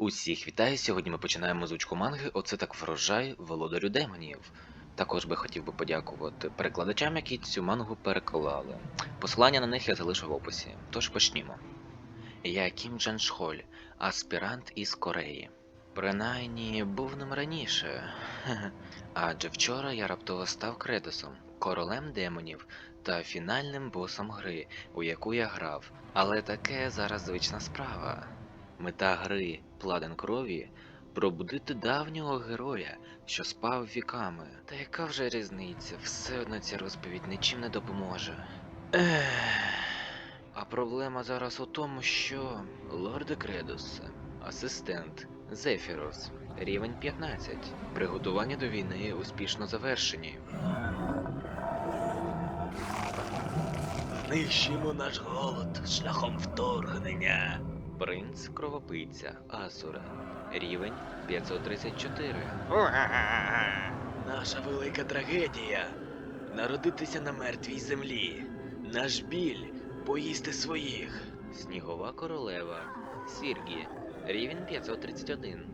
Усіх вітаю! Сьогодні ми починаємо озвучку манги Оце так врожай володарю демонів. Також би хотів би подякувати перекладачам, які цю мангу переклали. Посилання на них я залишу в описі. Тож почнімо. Я Кім Джан Шхоль, аспірант із Кореї. Принаймні був ним раніше. Адже вчора я раптово став кредосом, королем демонів та фінальним босом гри, у яку я грав. Але таке зараз звична справа. Мета гри Пладен крові пробудити давнього героя, що спав віками. Та яка вже різниця? Все одно ця розповідь нічим не допоможе. Ех. А проблема зараз у тому, що Лорде Кредос, асистент Зефірос, рівень 15. Приготування до війни успішно завершені. Знищимо наш голод шляхом вторгнення. Принц Кровопийця Асура. Рівень 534. Наша велика трагедія народитися на мертвій землі. Наш біль поїсти своїх. Снігова королева. Сіргі. Рівень 531.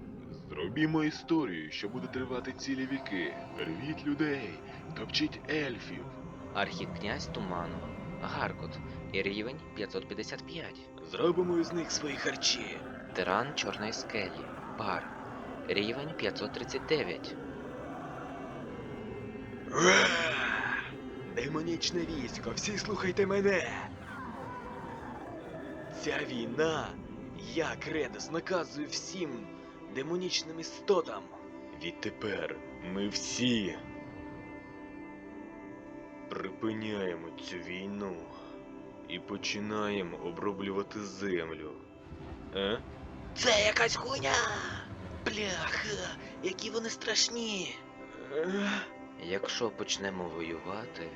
Зробімо історію, що буде тривати цілі віки. Рвіть людей, топчіть ельфів. Архікнязь Туману. Гаркот. Рівень 555. Зробимо із них свої харчі. Тиран Чорної скелі. Бар. Рівень 539. Ра! Демонічне військо, всі слухайте мене. Ця війна, я, Кредос, наказую всім демонічним істотам. Відтепер ми всі припиняємо цю війну і починаємо оброблювати землю. Е? Це якась хуйня! Бляха, які вони страшні. Е? Якщо почнемо воювати.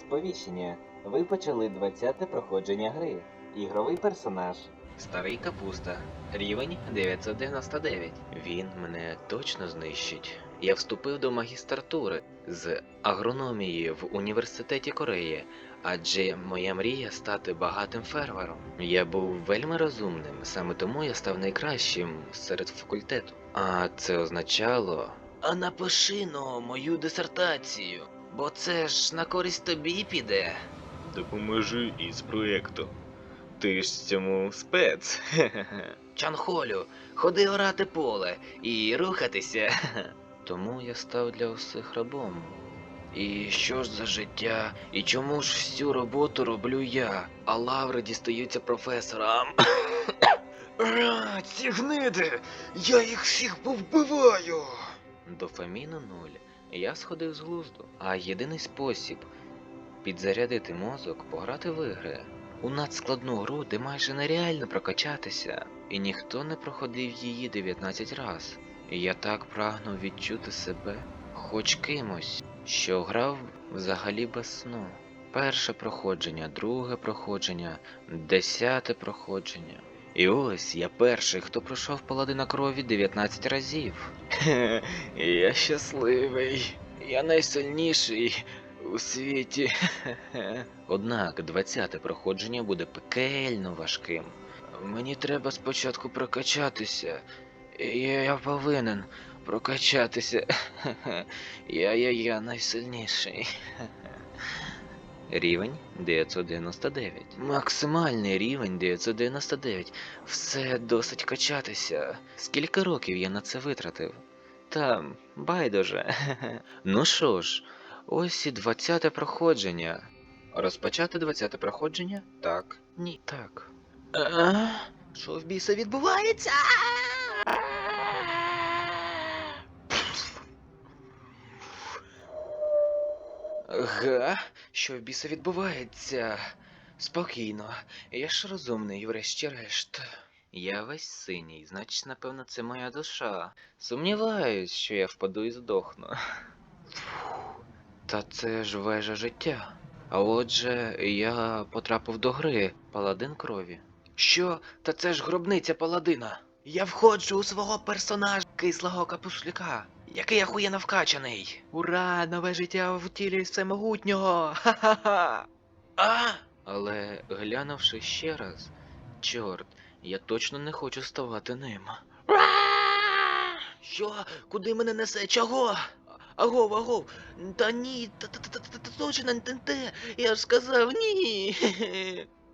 Сповіщення. Ви почали 20-те проходження гри. Ігровий персонаж. Старий капуста. Рівень 999. Він мене точно знищить. Я вступив до магістратури з агрономії в університеті Кореї, адже моя мрія стати багатим фермером. Я був вельми розумним, саме тому я став найкращим серед факультету. А це означало. А напиши но мою дисертацію, бо це ж на користь тобі піде. Допоможи із проєктом. Ти ж цьому спец. Чанхолю, ходи орати поле і рухатися. Тому я став для усіх рабом. І що ж за життя? І чому ж всю роботу роблю я, а лаври дістаються професорам? Ці гниди! Я їх всіх повбиваю! Дофаміну нуль. Я сходив з глузду. А єдиний спосіб підзарядити мозок пограти в ігри. У надскладну гру, де майже нереально прокачатися, і ніхто не проходив її 19 раз. І я так прагнув відчути себе хоч кимось, що грав взагалі без сну. Перше проходження, друге проходження, десяте проходження. І ось я перший, хто пройшов паладина крові 19 разів. Я щасливий. Я найсильніший у світі. Однак 20-те проходження буде пекельно важким. Мені треба спочатку прокачатися. Я, я повинен прокачатися. Я, я, я найсильніший. Рівень 999. Максимальний рівень 999. Все досить качатися. Скільки років я на це витратив? Та байдуже. ну що ж, ось і 20-те проходження. Розпочати 20-те проходження? Так. Ні. Так. Що в біса відбувається? Га? Що в біса відбувається? Спокійно, я ж розумний, врешті-решт. Я весь синій, значить, напевно, це моя душа. Сумніваюсь, що я впаду і здохну. Та це ж вежа життя. А отже, я потрапив до гри Паладин крові. Що? Та це ж гробниця паладина. Я входжу у свого персонажа кислого капушляка, який ахуєнно вкачаний. Ура! Нове життя в тілі всемогутнього! Ха-ха-ха! А! Але глянувши ще раз, чорт, я точно не хочу ставати ним. Що? Куди мене несе? Чого? Агов, агов. Та ні, та та та та точно не те. Я ж сказав ні.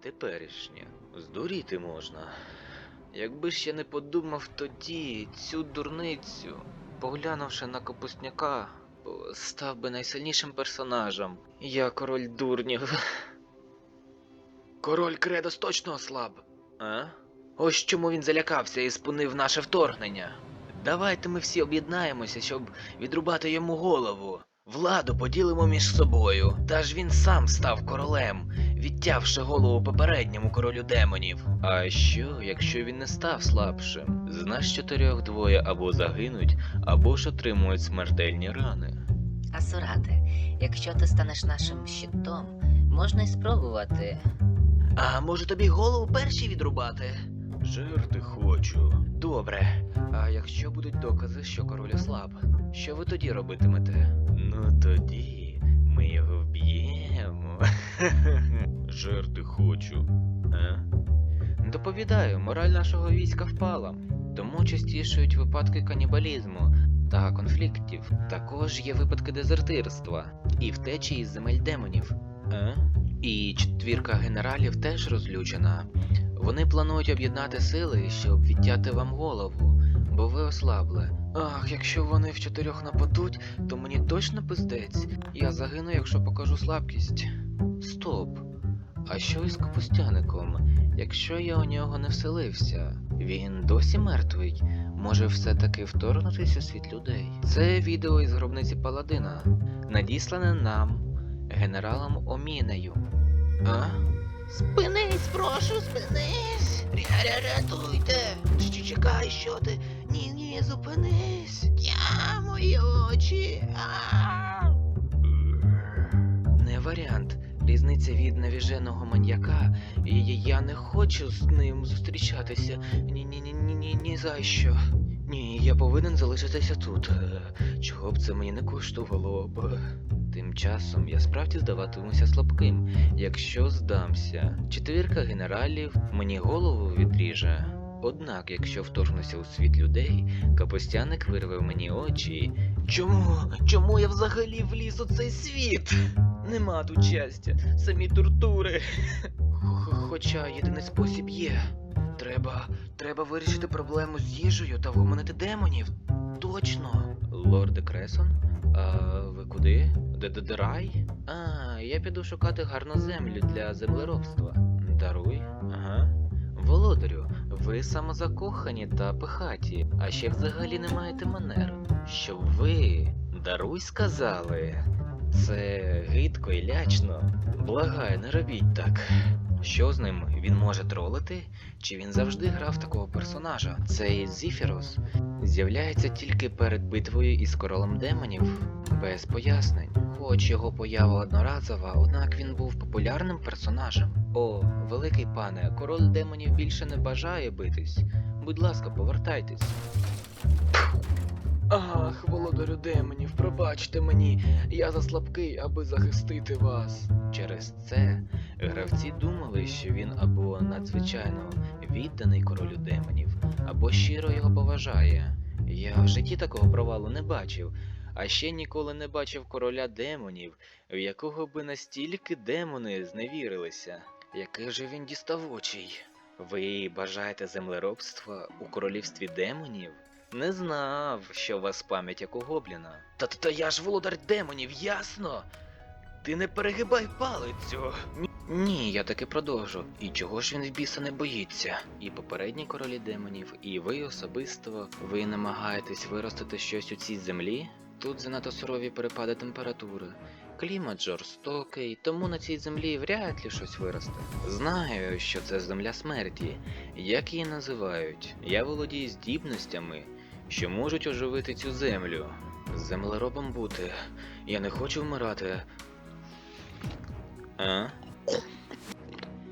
Теперішнє. Здуріти можна. Якби ще не подумав тоді цю дурницю, поглянувши на капустняка, став би найсильнішим персонажем. Я король дурнів. Король Кредос точно ослаб. А? Ось чому він залякався і спинив наше вторгнення. Давайте ми всі об'єднаємося, щоб Відрубати йому голову. Владу поділимо між собою. Та ж він сам став королем, відтявши голову попередньому королю демонів. А що, якщо він не став слабшим? З нас чотирьох двоє або загинуть, або ж отримують смертельні рани. Асурате, якщо ти станеш нашим щитом, можна й спробувати. А може тобі голову перші відрубати? Жерти хочу. Добре. А якщо будуть докази, що король ослаб, що ви тоді робитимете? Ну тоді ми його вб'ємо. Жерти хочу. А? Доповідаю, мораль нашого війська впала. Тому частішують випадки канібалізму та конфліктів. Також є випадки дезертирства і втечі із земель демонів. А? І четвірка генералів теж розлючена. Вони планують об'єднати сили, щоб відтяти вам голову, бо ви ослабли. Ах, якщо вони в чотирьох нападуть, то мені точно пиздець. Я загину, якщо покажу слабкість. Стоп. А що із капустяником? Якщо я у нього не вселився, він досі мертвий. Може все-таки вторгнутися у світ людей? Це відео із гробниці Паладина, надіслане нам генералом Омінею. А? Спинись, прошу, спинись. Ря- Рятуйте. Чекай, що ти? Ні, ні, зупинись. Я мої очі. А! Не варіант. Різниця від навіженого маньяка, і я не хочу з ним зустрічатися. Ні, ні, ні, ні, ні, за що. Ні, я повинен залишитися тут. Е, Чого б це мені не коштувало б. Тим часом я справді здаватимуся слабким, якщо здамся. Четвірка генералів мені голову відріже. Однак, якщо вторгнуся у світ людей, капустяник вирве мені очі. Чому? Чому я взагалі вліз у цей світ? Нема тут щастя, самі тортури. Хоча єдиний спосіб є. Треба, треба вирішити проблему з їжею та вгомонити демонів. Точно. Лорде Кресон, а ви куди? Де рай? А, я піду шукати гарну землю для землеробства. Даруй? Ага. Володарю, ви самозакохані та пихаті, а ще взагалі не маєте манер. Щоб ви даруй сказали. Це гидко і лячно. Благаю, не робіть так. Що з ним? Він може тролити? Чи він завжди грав такого персонажа? Цей Зіфірос з'являється тільки перед битвою із королем демонів, без пояснень. Хоч його поява одноразова, однак він був популярним персонажем. О, великий пане, король демонів більше не бажає битись. Будь ласка, повертайтесь. Ах, володарю демонів, пробачте мені, я заслабкий, аби захистити вас. Через це гравці думали, що він або надзвичайно відданий королю демонів, або щиро його поважає. Я в житті такого провалу не бачив, а ще ніколи не бачив короля демонів, в якого би настільки демони зневірилися. Який же він діставучий? Ви бажаєте землеробства у королівстві демонів? Не знав, що у вас пам'ять як у гобліна. Та та, я ж володар демонів, ясно? Ти не перегибай палицю. Ні, я таки продовжу. І чого ж він в біса не боїться? І попередні королі демонів, і ви особисто, ви намагаєтесь виростити щось у цій землі? Тут занадто сурові перепади температури. Клімат жорстокий, тому на цій землі вряд ли щось виросте. Знаю, що це земля смерті. Як її називають? Я володію здібностями, що можуть оживити цю землю. Землеробом бути. Я не хочу вмирати. А?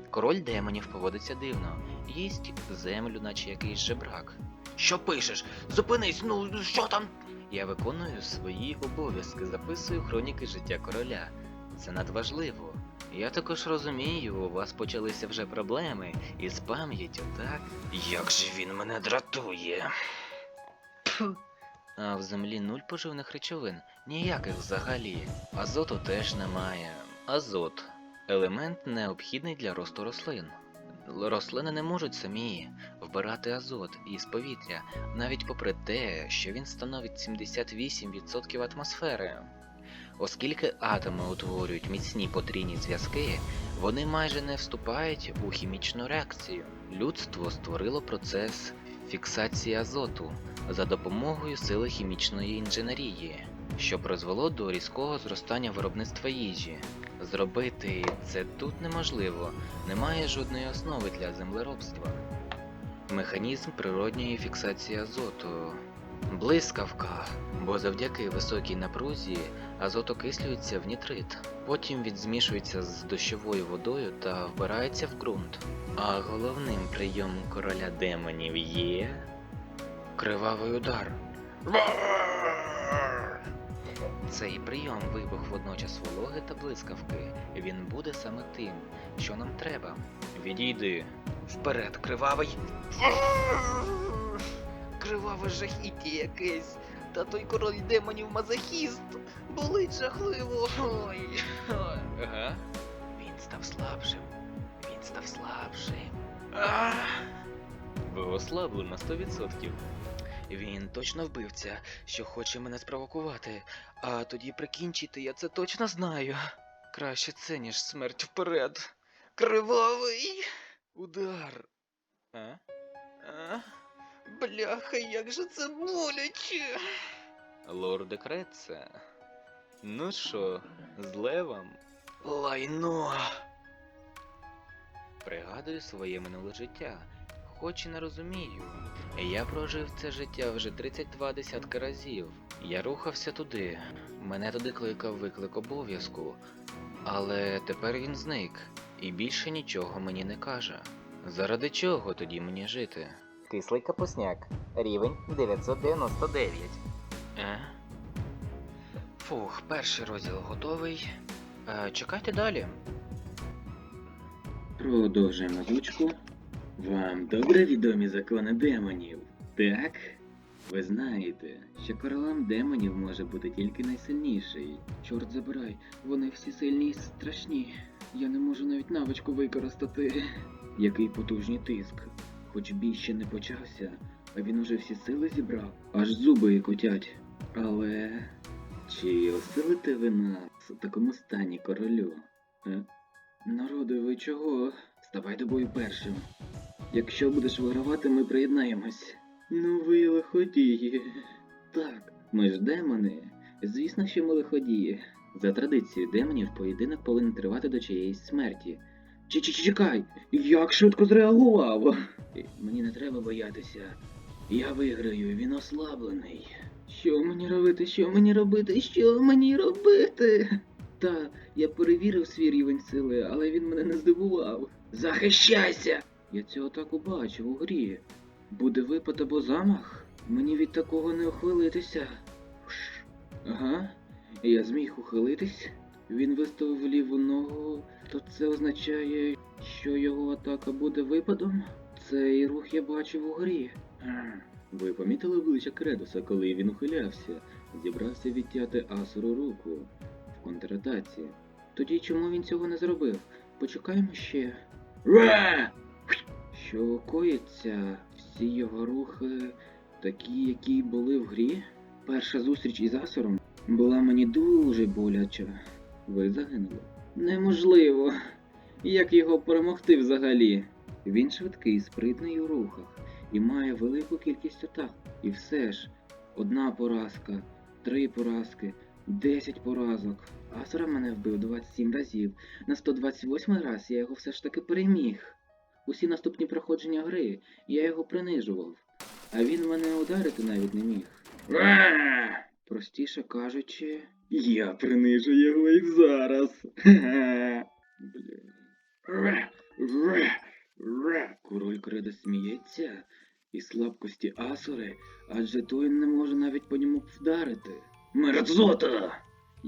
Король демонів поводиться дивно. Їсть землю, наче якийсь жебрак. Що пишеш? Зупинись, ну що там? Я виконую свої обов'язки, записую хроніки життя короля. Це надважливо. Я також розумію, у вас почалися вже проблеми із пам'яттю, так? Як же він мене дратує. Фу. А в землі нуль поживних речовин, ніяких взагалі. Азоту теж немає. Азот елемент необхідний для росту рослин. Рослини не можуть самі вбирати азот із повітря, навіть попри те, що він становить 78% атмосфери. Оскільки атоми утворюють міцні потрійні зв'язки, вони майже не вступають у хімічну реакцію. Людство створило процес фіксації азоту за допомогою сили хімічної інженерії, що призвело до різкого зростання виробництва їжі. Зробити це тут неможливо, немає жодної основи для землеробства. Механізм природньої фіксації азоту. Блискавка, бо завдяки високій напрузі азот окислюється в нітрит, потім він змішується з дощовою водою та вбирається в ґрунт. А головним прийомом короля демонів є. Кривавий удар. Цей прийом вибух водночас вологи та блискавки. Він буде саме тим, що нам треба. Відійди. Вперед, кривавий. Криваве жахіття якесь. Та той король демонів мазохіст. Болить жахливо. Ой. Ага. Він став слабшим. Він став слабшим. А! Ви ослабли на 100%. Він точно вбивця, що хоче мене спровокувати, а тоді прикінчити я це точно знаю. Краще це, ніж смерть вперед. Кривавий удар. А? А? Бляха, як же це боляче. Лорде Креце. Ну що, зле вам? Лайно. Пригадую своє минуле життя. Хоч і не розумію. Я прожив це життя вже 32 десятки разів. Я рухався туди. Мене туди кликав виклик обов'язку. Але тепер він зник і більше нічого мені не каже. Заради чого тоді мені жити? Кислий капусняк. Рівень 999. Е? Фух, перший розділ готовий. Е, чекайте далі. Продовжуємо озвучку. Вам добре відомі закони демонів, так? Ви знаєте, що королем демонів може бути тільки найсильніший. Чорт забирай, вони всі сильні і страшні. Я не можу навіть навичку використати. Який потужний тиск. Хоч бій ще не почався, а він уже всі сили зібрав, аж зуби котять. Але. Чи осилите ви нас у такому стані королю? Е? Народи, ви чого? Ставай до бою першим. Якщо будеш вигравати, ми приєднаємось. Ну ви лиходії. Так, ми ж демони. Звісно, що ми лиходії. За традицією демонів поєдинок повинен тривати до чиєїсь смерті. Чекай! Як швидко зреагував! Мені не треба боятися. Я виграю, він ослаблений. Що мені робити? Що мені робити? Що мені робити? Та я перевірив свій рівень сили, але він мене не здивував. Захищайся! Я цю атаку бачив у грі. Буде випад або замах? Мені від такого не ухилитися. Ага, я зміг ухилитись. Він виставив ліву ногу, то це означає, що його атака буде випадом? Цей рух я бачив у грі. Ви помітили обличчя Кредуса, коли він ухилявся, зібрався відтяти Асуру руку в контратаці. Тоді чому він цього не зробив? Почекаємо ще. Ра! Що коїться? Всі його рухи такі, які були в грі? Перша зустріч із Асуром була мені дуже боляча. Ви загинули? Неможливо. Як його перемогти взагалі? Він швидкий, спритний у рухах і має велику кількість атак. І все ж, одна поразка, три поразки, 10 поразок. Асура мене вбив 27 разів. На 128 раз я його все ж таки переміг. Усі наступні проходження гри я його принижував, а він мене ударити навіть не міг. Простіше кажучи, я принижу його і зараз. Король Кредо сміється і слабкості Асури, адже той не може навіть по ньому вдарити. Мерзота!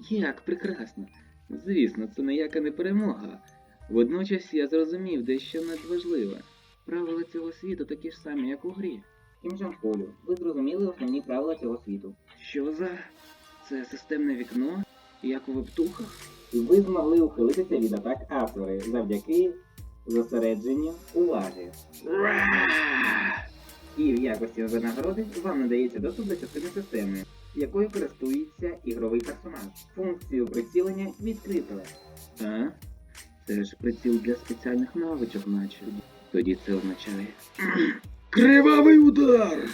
Як прекрасно! Звісно, це ніяка не перемога. Водночас я зрозумів дещо надважливе. Правила цього світу такі ж самі, як у грі. Кімжанполю, ви зрозуміли основні правила цього світу. Що за? Це системне вікно? Як у вептухах? І ви змогли ухилитися від атак Асури завдяки зосередженню уваги. І в якості винагороди вам надається доступ до частини системи, якою користується ігровий персонаж. Функцію прицілення відкрито. А? Це ж приціл для спеціальних навичок, наче. Тоді це означає. Кривавий удар!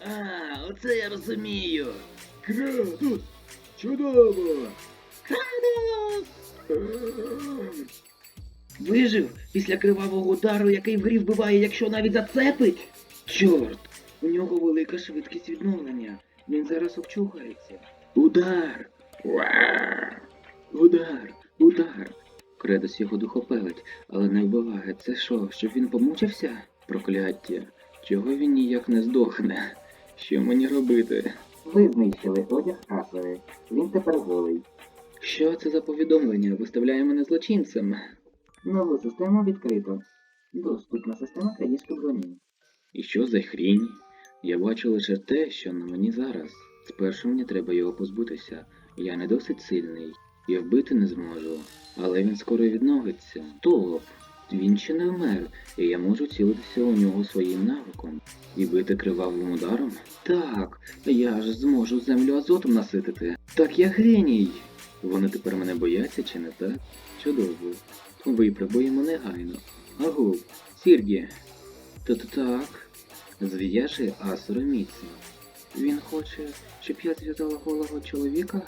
А, оце я розумію. Кратус! Чудово! Крадос! Вижив після кривавого удару, який в грі вбиває, якщо навіть зацепить. Чорт, у нього велика швидкість відновлення. Він зараз обчухається. Удар! Удар! Удар! Кредос його духопелить, але не вбиває. Це що, щоб він помучився? Прокляття. Чого він ніяк не здохне? Що мені робити? Ви знищили одяг Асури. Він тепер голий. Що це за повідомлення? Виставляє мене злочинцем. Нову систему відкрито. Доступна система крадіжки броні. І що за хрінь? Я бачу лише те, що на мені зараз. Спершу мені треба його позбутися. Я не досить сильний. Я вбити не зможу. Але він скоро відновиться. Стоп! Він ще не вмер, і я можу цілитися у нього своїм навиком. І бити кривавим ударом? Так, я ж зможу землю азотом наситити. Так я геній! Вони тепер мене бояться чи не так? Чудово. Випробуємо негайно. Агу, Сіргі. Та-та-так. Зв'яжи Асуру міцно. Він хоче, щоб я зв'язала голого чоловіка.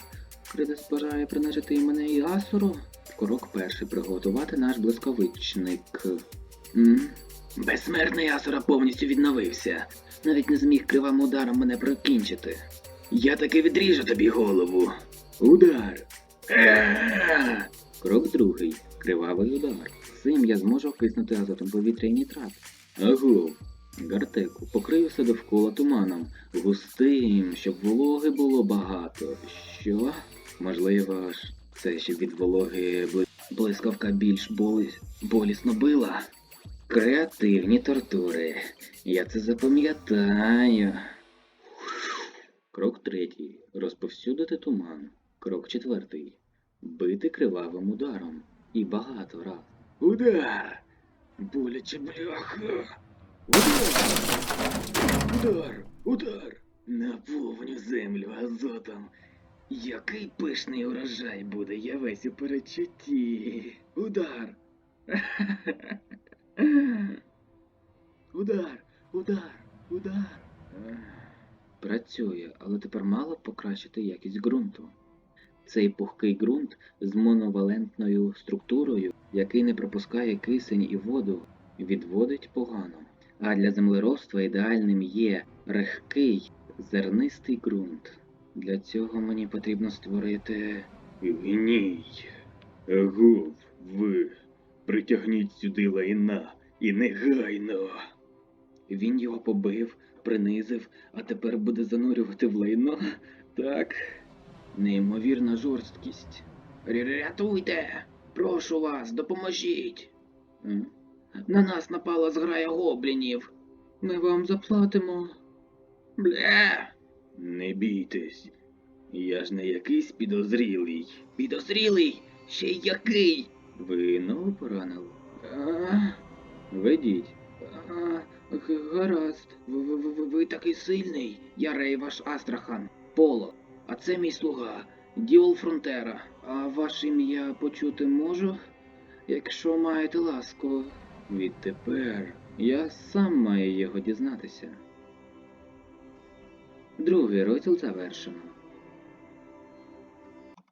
Бажає принижити і мене і Асуру. Крок перший приготувати наш блискавичник. М? Безсмертний Асура повністю відновився. Навіть не зміг кривим ударом мене прокінчити. Я таки відріжу тобі голову. Удар. Крок другий. Кривавий удар. Цим я зможу окиснути азотом повітря і нітрат. Агов. Гартеку, покрию все довкола туманом, густим, щоб вологи було багато. Що? Можливо це щоб від вологи блискавка більш болі... болісно била? Креативні тортури. Я це запам'ятаю. Крок третій. Розповсюдити туман. Крок четвертий. Бити кривавим ударом. І багато раз. Удар! Боляче бляха! Удар! Удар! Удар! Наповню землю азотом. Який пишний урожай буде, я весь у перечутті. Удар! Удар! Удар! Удар! Працює, але тепер мало покращити якість ґрунту. Цей пухкий ґрунт з моновалентною структурою, який не пропускає кисень і воду, відводить погано. А для землеробства ідеальним є рехкий зернистий ґрунт. Для цього мені потрібно створити. Гній. Агов, ви. Притягніть сюди лайна і негайно. Він його побив, принизив, а тепер буде занурювати в лайно. Так. Неймовірна жорсткість. Рятуйте! Прошу вас, допоможіть. М? На нас напала зграя гоблінів. Ми вам заплатимо. Бля. Не бійтесь. Я ж не якийсь підозрілий. Підозрілий? Ще й який? Ви ногу поранили? А, ведіть. А, гаразд. Ви, ви, такий сильний. Я Рейваш Астрахан. Поло. А це мій слуга. Діол Фронтера. А ваше ім'я почути можу? Якщо маєте ласку. Відтепер я сам маю його дізнатися. Другий розділ завершено.